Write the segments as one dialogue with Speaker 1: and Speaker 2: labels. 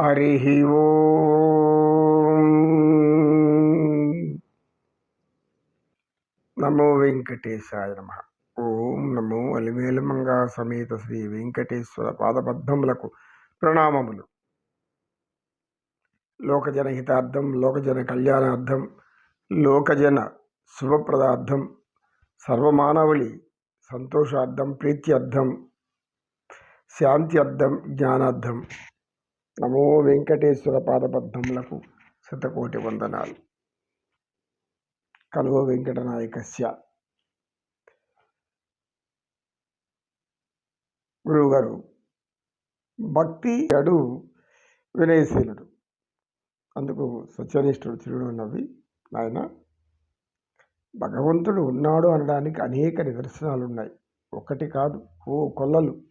Speaker 1: హరి ఓం నమో వెంకటేశాయ నమ. ఓం నమో అలిమేలమంగా సమేత శ్రీ వెంకటేశ్వర పాదపద్మములకు ప్రణామములు. లోకజన హితార్థం లోకజన కళ్యాణార్థం లోకజన శుభప్రదార్థం సర్వమానవులి సంతోషార్థం ప్రీత్యర్థం శాంతి అర్థం జ్ఞానార్థం. నమో వెంకటేశ్వర పాదపద్మములకు శతకోటి వందనాలు. కలువ వెంకటనాయకస్య. గురువుగారు భక్తి అడు వినయశీలుడు. అందుకు సత్యనిష్ఠుడు చిరుడు నవ్వి నాయన భగవంతుడు ఉన్నాడు అనడానికి అనేక నిదర్శనాలు ఉన్నాయి ఒకటి కాదు ఓ కొల్లలు.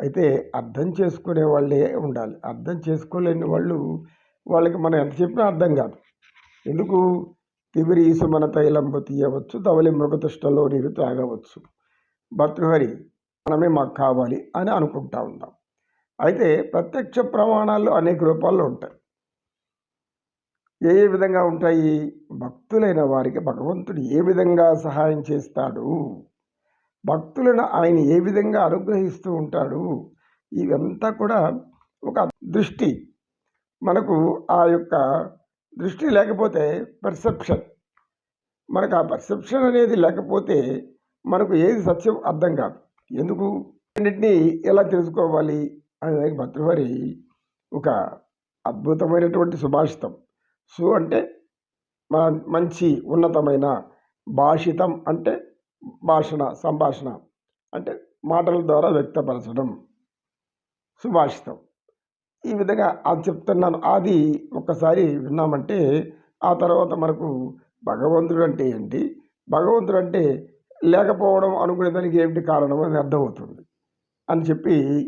Speaker 1: అయితే అర్థం చేసుకునే వాళ్ళే ఉండాలి. అర్థం చేసుకోలేని వాళ్ళు వాళ్ళకి మనం ఎంత చెప్పినా అర్థం కాదు. ఎందుకు? తివిరీసు మన తైలంబు తీయవచ్చు తవలి మృగతుష్టలో నీరు త్రాగవచ్చు. భర్తృహరి మనమే మాకు కావాలి అని అనుకుంటా ఉంటాం అయితే ప్రత్యక్ష ప్రమాణాలు అనేక రూపాల్లో ఉంటాయి. ఏ ఏ విధంగా ఉంటాయి? భక్తులైన వారికి భగవంతుడు ఏ విధంగా సహాయం చేస్తాడు? భక్తులను ఆయన ఏ విధంగా అనుగ్రహిస్తూ ఉంటాడు ఇవంతా కూడా ఒక దృష్టి. మనకు ఆ యొక్క దృష్టి లేకపోతే పర్సెప్షన్. మనకు ఆ పర్సెప్షన్ అనేది లేకపోతే మనకు ఏది సత్యం అర్థం కాదు. ఎందుకు? అన్నింటినీ ఎలా తెలుసుకోవాలి అనేది భద్రవారి ఒక అద్భుతమైనటువంటి సుభాషితం. సు అంటే మంచి ఉన్నతమైన భాషితం అంటే భాషణ సంభాషణ అంటే మాటల ద్వారా వ్యక్తపరచడం. సుభాషితం. ఈ విధంగా అది చెప్తున్నాను. అది ఒక్కసారి విన్నామంటే ఆ తర్వాత మనకు భగవంతుడు అంటే ఏంటి? భగవంతుడు అంటే లేకపోవడం అనుకునే దానికి ఏమిటి కారణం అని అర్థమవుతుంది. అని చెప్పి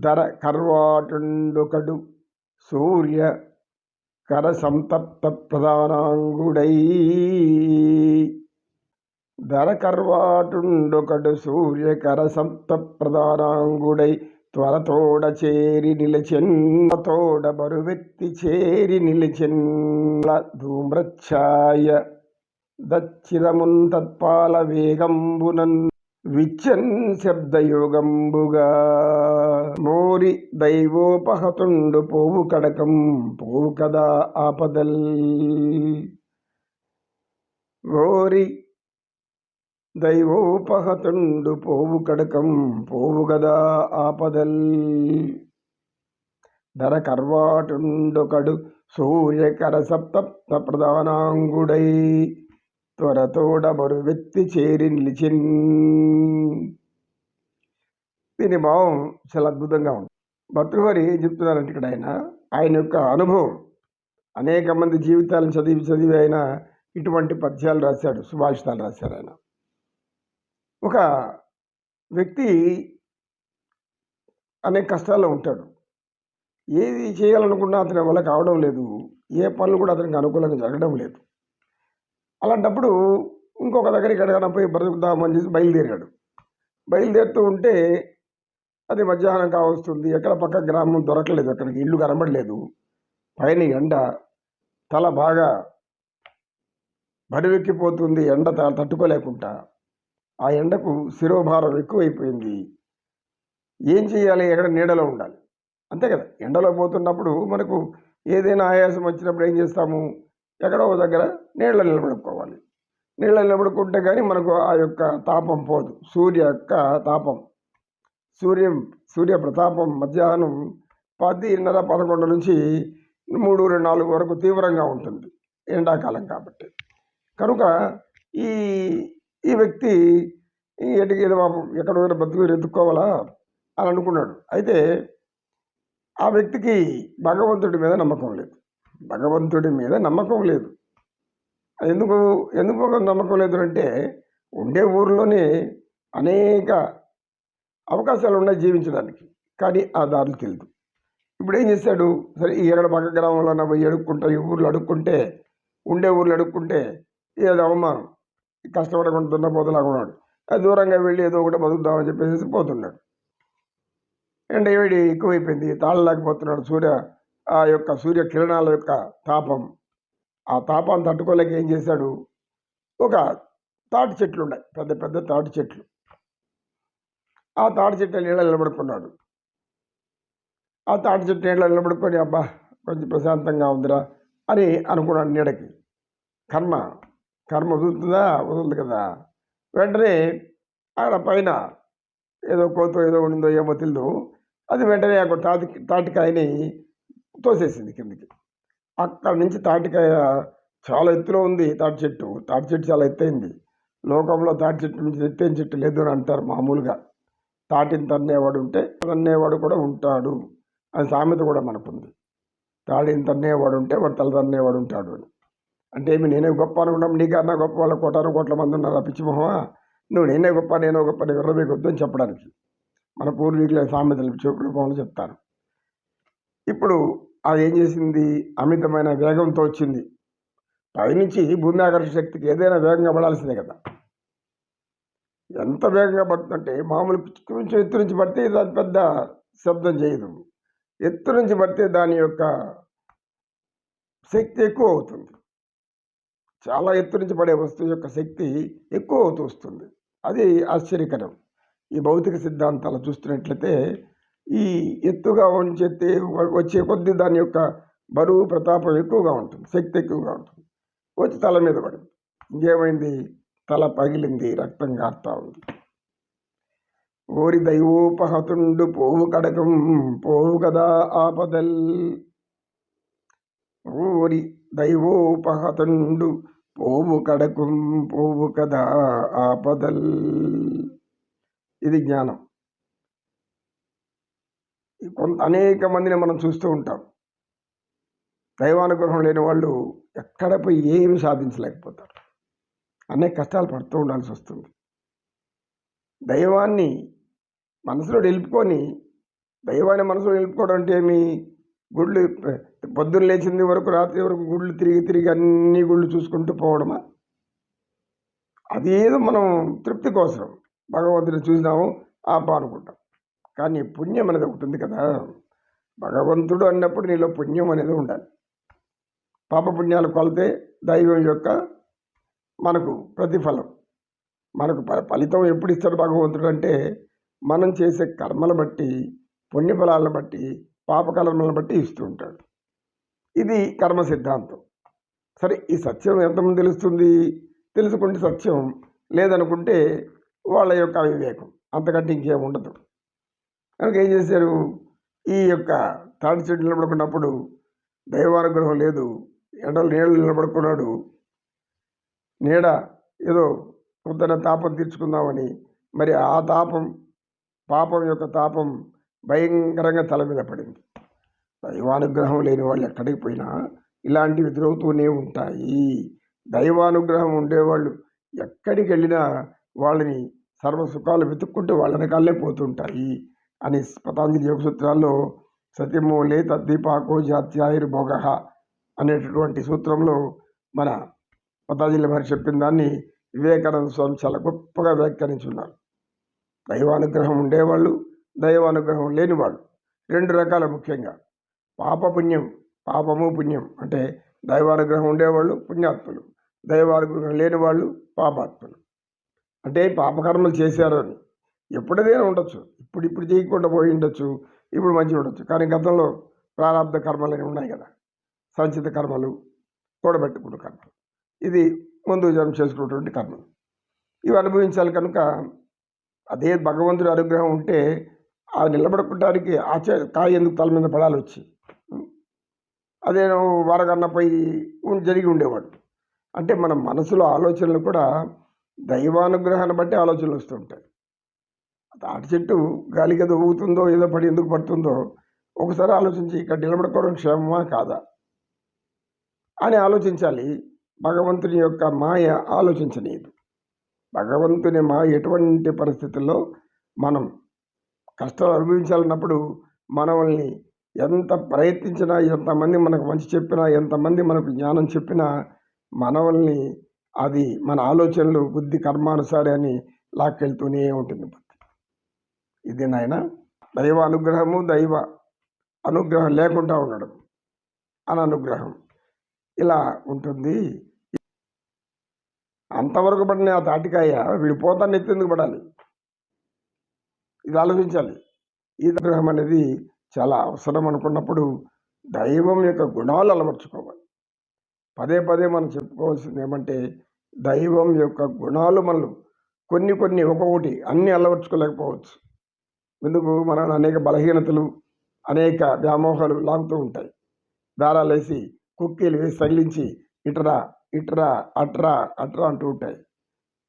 Speaker 1: ధర కర్వాటుండుకడు సూర్య కర సంతప్త ప్రధానాంగుడై ధరకర్వాటుండొకడు సూర్యకర సప్త ప్రధానాంగుడై త్వరతోడ చేరి నిలిచెన్ తోడ బరువెత్తి చేరి నిలిచెన్ ధూమ్రఛాయ దచ్చిరమున్ తత్పాల వేగంబునన్ విచ్చన్ శబ్దయోగంబుగా. మోరి దైవోపహతుండు పోవు కడకం పోవు కదా ఆపదల్. ఓరి దైవోపహతుండు పోవు కడకం పోవు గదా ఆపదల్. ధర కర్వాటుండొకడు సూర్యకర సప్త ప్రధానాంగుడై త్వరతోడ వ్యక్తి చేరి నిలిచిన్. దీని భావం చాలా అద్భుతంగా ఉంది. భర్తృహరి ఏం చెప్తున్నారంటే ఇక్కడ ఆయన ఆయన యొక్క అనుభవం. అనేక మంది జీవితాలను చదివి చదివి ఆయన ఇటువంటి పద్యాలు రాశాడు సుభాషితాలు రాశారు ఆయన. ఒక వ్యక్తి అనేక కష్టాల్లో ఉంటాడు. ఏది చేయాలనుకున్నా అతని వల్ల కావడం లేదు. ఏ పనులు కూడా అతనికి అనుకూలంగా జరగడం లేదు. అలాంటప్పుడు ఇంకొక దగ్గరికి ఎడగడం పోయి బ్రతుకుదామని చేసి బయలుదేరాడు. బయలుదేరుతూ ఉంటే అది మధ్యాహ్నం కావస్తుంది. ఎక్కడ పక్క గ్రామం దొరకలేదు. అక్కడికి ఇల్లు కనబడలేదు. పైన ఎండ తల బాగా బరువెక్కిపోతుంది. ఎండ తట్టుకోలేకుండా ఆ ఎండకు శిరోభారం ఎక్కువైపోయింది. ఏం చేయాలి? ఎక్కడ నీడలో ఉండాలి. అంతే కదా. ఎండలో పోతున్నప్పుడు మనకు ఏదైనా ఆయాసం వచ్చినప్పుడు ఏం చేస్తాము? ఎక్కడో దగ్గర నీళ్ళ నిలబడుకోవాలి. నీళ్ళ నిలబడుకుంటే కానీ మనకు ఆ యొక్క తాపం పోదు. సూర్య యొక్క తాపం. సూర్యం సూర్య ప్రతాపం మధ్యాహ్నం పదిన్నర పదకొండు నుంచి మూడు రెండు నాలుగు వరకు తీవ్రంగా ఉంటుంది. ఎండాకాలం కాబట్టి. కనుక ఈ ఈ వ్యక్తి ఎటుకి ఏదో ఎక్కడో బతుకు ఎత్తుక్కోవాలా అని అనుకున్నాడు. అయితే ఆ వ్యక్తికి భగవంతుడి మీద నమ్మకం లేదు. భగవంతుడి మీద నమ్మకం లేదు. ఎందుకు ఎందుకు నమ్మకం లేదు అంటే ఉండే ఊర్లోనే అనేక అవకాశాలు ఉన్నాయి జీవించడానికి. కానీ ఆ దారులు తెలియదు. ఇప్పుడు ఏం చేశాడు సరే ఈ ఎక్కడ పక్క గ్రామంలో పోయి అడుక్కుంటా ఈ ఊర్లో అడుక్కుంటే ఉండే ఊర్లో అడుక్కుంటే ఏదో అవమానం. కష్టపడకుండా పోతులాగా ఉన్నాడు దూరంగా వెళ్ళి ఏదో ఒకటి బతుకుదామని చెప్పేసి పోతున్నాడు. అండ్ వేడి ఎక్కువైపోయింది. తాళలేకపోతున్నాడు సూర్య. ఆ యొక్క సూర్య కిరణాల యొక్క తాపం. ఆ తాపాన్ని తట్టుకోలేక ఏం చేశాడు? ఒక తాటి చెట్లు ఉన్నాయి. పెద్ద పెద్ద తాటి చెట్లు. ఆ తాటి చెట్టు నీళ్ళ నిలబడుకున్నాడు. ఆ తాటి చెట్టు నీళ్ళ నిలబడుకొని అబ్బా కొంచెం ప్రశాంతంగా ఉందిరా అని అనుకున్నాడు నీడకి. కర్మ కర్మ వదులుతుందా? వదులుతుంది కదా. వెంటనే ఆడ పైన ఏదో కోతో ఏదో ఉండిందో ఏమో తెలియదు అది వెంటనే ఆ తాటి తాటికాయని తోసేసింది కిందకి. అక్కడ నుంచి తాటికాయ చాలా ఎత్తులో ఉంది తాటి చెట్టు. తాటి చెట్టు చాలా ఎత్తైంది. లోకంలో తాటి చెట్టు నుంచి ఎత్తైన చెట్టు లేదు అని అంటారు మామూలుగా. తాటిని తన్నేవాడు ఉంటే తన్నేవాడు కూడా ఉంటాడు. అని సామెత కూడా మనకుంది. తాడిని తన్నేవాడు ఉంటే వాడు తల తన్నేవాడు ఉంటాడు అని. అంటే ఏమి నేనే గొప్ప అనుకున్నాం నీకన్నా గొప్ప వాళ్ళ కోటాను కోట్ల మంది ఉన్నారు? ఆ పిచ్చిమొహమా నువ్వు నేనే గొప్ప నేనే గొప్ప నీ విర్రబేకొద్దు అని చెప్పడానికి. మన పూర్వీకుల సామెతలు రూపంలో చెప్తాను. ఇప్పుడు అది ఏం చేసింది? అమితమైన వేగంతో వచ్చింది. పైనుంచి భూమి ఆకర్షణ శక్తికి ఏదైనా వేగంగా పడాల్సిందే కదా. ఎంత వేగంగా పడుతుందంటే మామూలు కొంచెం ఎత్తు నుంచి పడితే దాని పెద్ద శబ్దం చేయదు. ఎత్తు నుంచి పడితే దాని యొక్క శక్తి ఎక్కువ అవుతుంది. చాలా ఎత్తు నుంచి పడే వస్తువు యొక్క శక్తి ఎక్కువ అవుతూ వస్తుంది. అది ఆశ్చర్యకరం. ఈ భౌతిక సిద్ధాంతాలు చూస్తున్నట్లయితే ఈ ఎత్తుగా ఉంచెత్తే వచ్చే కొద్ది దాని యొక్క బరువు ప్రతాపం ఎక్కువగా ఉంటుంది. శక్తి ఎక్కువగా ఉంటుంది. వచ్చి తల మీద పడింది. ఇంకేమైంది? తల పగిలింది. రక్తం గారుతా ఉంది. ఓరి దైవోపహతుండు పోవు కడకం పోవు కదా ఆపదల్. ఓరి దైవోపహతండు పోవు కడకుం పోవు కదా ఆపదల్. ఇది జ్ఞానం. కొంత అనేక మందిని మనం చూస్తూ ఉంటాం. దైవానుగ్రహం లేని వాళ్ళు ఎక్కడ పోయి ఏమి సాధించలేకపోతారు. అనేక కష్టాలు పడుతూ ఉండాల్సి వస్తుంది. దైవాన్ని మనసులో నిలుపుకొని దైవాన్ని మనసులో నిలుపుకోవడం అంటే ఏమి? గుళ్ళు పొద్దున్న లేచింది వరకు రాత్రి వరకు గుళ్ళు తిరిగి తిరిగి అన్ని గుళ్ళు చూసుకుంటూ పోవడమా? అది ఏదో మనం తృప్తి కోసం భగవంతుని చూసినాము ఆపా అనుకుంటాం. కానీ పుణ్యం అనేది ఒకటి ఉంది కదా. భగవంతుడు అన్నప్పుడు నీలో పుణ్యం అనేది ఉండాలి. పాపపుణ్యాలు కొలితే దైవం యొక్క మనకు ప్రతిఫలం. మనకు ఫలితం ఎప్పుడు ఇస్తాడు భగవంతుడు అంటే మనం చేసే కర్మల బట్టి పుణ్యఫలాలను బట్టి పాపకర్మలను బట్టి ఇస్తూ ఉంటాడు. ఇది కర్మ సిద్ధాంతం. సరే ఈ సత్యం ఎంతమంది తెలుస్తుంది? తెలుసుకుంటే సత్యం లేదనుకుంటే వాళ్ళ యొక్క అవివేకం. అంతకంటే ఇంకేం ఉండదు. కనుక ఏం చేశారు? ఈ యొక్క తాటి చెట్టు నిలబడుకున్నప్పుడు దైవానుగ్రహం లేదు. ఎండలు నీళ్ళు నిలబడుకున్నాడు. నీడ ఏదో పొద్దున తాపం తీర్చుకుందామని. మరి ఆ తాపం పాపం యొక్క తాపం భయంకరంగా తల మీద పడింది. దైవానుగ్రహం లేని వాళ్ళు ఎక్కడికి పోయినా ఇలాంటివి ఎదురవుతూనే ఉంటాయి. దైవానుగ్రహం ఉండేవాళ్ళు ఎక్కడికి వెళ్ళినా వాళ్ళని సర్వసుఖాలు వెతుక్కుంటూ వాళ్ళని కాళ్ళే పోతుంటాయి అని పతాంజలి యోగసూత్రాల్లో సత్యమూలే తద్దీపాకో జాత్యాయుర్ భోగ అనేటటువంటి సూత్రంలో మన పతాంజలి మహర్షి చెప్పిన దాన్ని వివేకానంద స్వామి చాలా గొప్పగా వ్యాఖ్యానించున్నారు. దైవానుగ్రహం ఉండేవాళ్ళు దైవానుగ్రహం లేనివాడు రెండు రకాల ముఖ్యంగా. పాపపుణ్యం పాపము పుణ్యం అంటే దైవానుగ్రహం ఉండేవాళ్ళు పుణ్యాత్ములు. దైవానుగ్రహం లేని వాళ్ళు పాపాత్ములు. అంటే పాపకర్మలు చేశారు అని ఎప్పుడైనా ఉండొచ్చు. ఇప్పుడు ఇప్పుడు చేయకుండా పోయి ఉండొచ్చు. ఇప్పుడు మంచిగా ఉండొచ్చు. కానీ గతంలో ప్రారంభ కర్మలు అనేవి ఉన్నాయి కదా. సంచిత కర్మలు కూడబెట్టుకున్న కర్మలు. ఇది ముందు జన్మ చేసుకున్నటువంటి కర్మలు. ఇవి అనుభవించాలి కనుక అదే భగవంతుడి అనుగ్రహం ఉంటే ఆ నిలబడుకోవడానికి ఆచే కాయ ఎందుకు తల మీద పడాలి వచ్చి? అదే వారగన్నపై జరిగి ఉండేవాడు. అంటే మన మనసులో ఆలోచనలు కూడా దైవానుగ్రహాన్ని బట్టి ఆలోచనలు వస్తుంటాయి తాటి చెట్టు గాలికి ఏదో ఊగుతుందో ఏదో పడి ఎందుకు పడుతుందో ఒకసారి ఆలోచించి ఇక్కడ నిలబడుకోవడం క్షేమమా కాదా? అని ఆలోచించాలి. భగవంతుని యొక్క మాయ ఆలోచించలేదు భగవంతుని మాయ ఎటువంటి పరిస్థితుల్లో మనం కష్టాలు అనుభవించాలన్నప్పుడు మనల్ని ఎంత ప్రయత్నించినా ఎంతమంది మనకు మంచి చెప్పినా ఎంతమంది మనకు జ్ఞానం చెప్పినా మనల్ని అది మన ఆలోచనలు బుద్ధి కర్మానుసారి అని లాక్కెళ్తూనే ఉంటుంది ఇది నాయన దైవ అనుగ్రహము దైవ అనుగ్రహం లేకుండా ఉండడం అననుగ్రహం ఇలా ఉంటుంది. అంతవరకు పడిన ఆ తాటికాయ విడిపోతాన్ని ఎత్తేందుకు పడాలి? ఇది ఆలోచించాలి. ఈ అనుగ్రహం అనేది చాలా అవసరం అనుకున్నప్పుడు దైవం యొక్క గుణాలు అలవర్చుకోవాలి. పదే పదే మనం చెప్పుకోవాల్సింది ఏమంటే దైవం యొక్క గుణాలు మనలు కొన్ని కొన్ని ఒక్కొక్కటి అన్నీ అలవర్చుకోలేకపోవచ్చు. ఎందుకు? మన అనేక బలహీనతలు అనేక వ్యామోహాలు లాగుతూ ఉంటాయి. దారాలు వేసి కుక్కీలు వేసి తగిలించి ఇటరా ఇటరా అట్రా అట్రా అంటూ ఉంటాయి.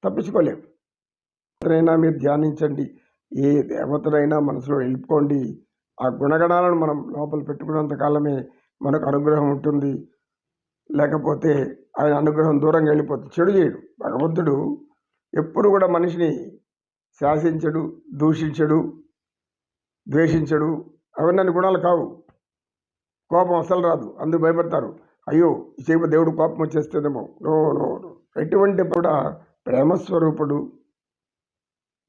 Speaker 1: తప్పించుకోలేము. ఎప్పుడైనా మీరు ధ్యానించండి. ఏ దేవతనైనా మనసులో నిలుపుకోండి. ఆ గుణగణాలను మనం లోపల పెట్టుకున్నంత కాలమే మనకు అనుగ్రహం ఉంటుంది. లేకపోతే ఆయన అనుగ్రహం దూరంగా వెళ్ళిపోతుంది చెడు చేయడు. భగవంతుడు ఎప్పుడు కూడా మనిషిని శాసించడు దూషించడు ద్వేషించడు. అవన్నీ గుణాలు కావు. కోపం అసలు రాదు. అందు భయపడతారు. అయ్యో ఈ దేవుడు కోపం వచ్చేస్తుందేమో. No no no. ఎటువంటి కూడా ప్రేమస్వరూపుడు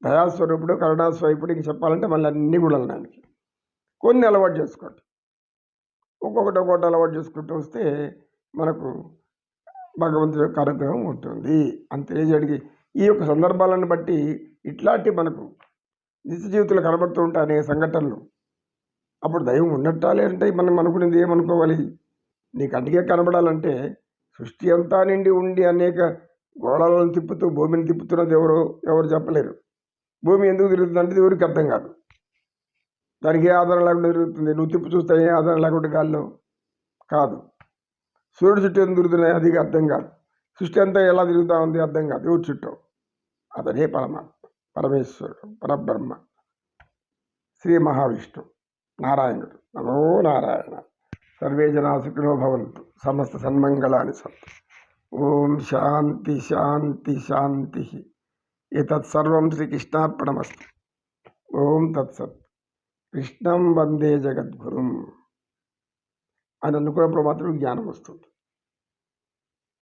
Speaker 1: దయాస్వరూపుడు కరుణాస్వరూపుడు ఇంక చెప్పాలంటే మళ్ళీ అన్ని కూడా దానికి కొన్ని అలవాటు చేసుకోండి ఒక్కొక్కటి ఒక్కొక్కటి అలవాటు చేసుకుంటూ వస్తే మనకు భగవంతుడి యొక్క అనుగ్రహం ఉంటుంది. అని తెలియజేయడానికి ఈ యొక్క సందర్భాలను బట్టి ఇట్లాంటి మనకు నిత్య జీవితంలో కనబడుతూ ఉంటాయి అనేక సంఘటనలు. అప్పుడు దైవం ఉన్నట్టా లేదంటే మనం అనుకునేది ఏమనుకోవాలి? నీ కంటికే కనబడాలంటే సృష్టి అంతా నిండి ఉండి అనేక గోళాలను తిప్పుతూ భూమిని తిప్పుతున్నది ఎవరో ఎవరు చెప్పలేరు. భూమి ఎందుకు తిరుగుతుంది ఎవరికి అర్థం కాదు. దానికి ఏ ఆధారం లేకుండా తిరుగుతుంది? నువ్వు తిప్పు చూస్తే ఏ ఆధారం లేకుండా గాల్లో? కాదు. సూర్యుడు చుట్టూ ఎందుకు తిరుగుతున్నాయి? అది అర్థం కాదు. సృష్టి అంతా ఎలా తిరుగుతూ ఉంది అర్థం కాదు. ఎవరి చుట్టూ? అతనే పరమాత్మ. పరమేశ్వరుడు. పరబ్రహ్మ. శ్రీ మహావిష్ణు నారాయణుడు. నమో నారాయణ. సర్వే జనా సుఖినో భవంతు. సమస్త సన్మంగళాన్ని సంతు ఓం శాంతి శాంతి శాంతి. ఏతత్ సర్వం ఓం తత్సత్ కృష్ణం వందే జగద్గురుం అని అనుకున్నప్పుడు మాత్రం జ్ఞానం వస్తుంది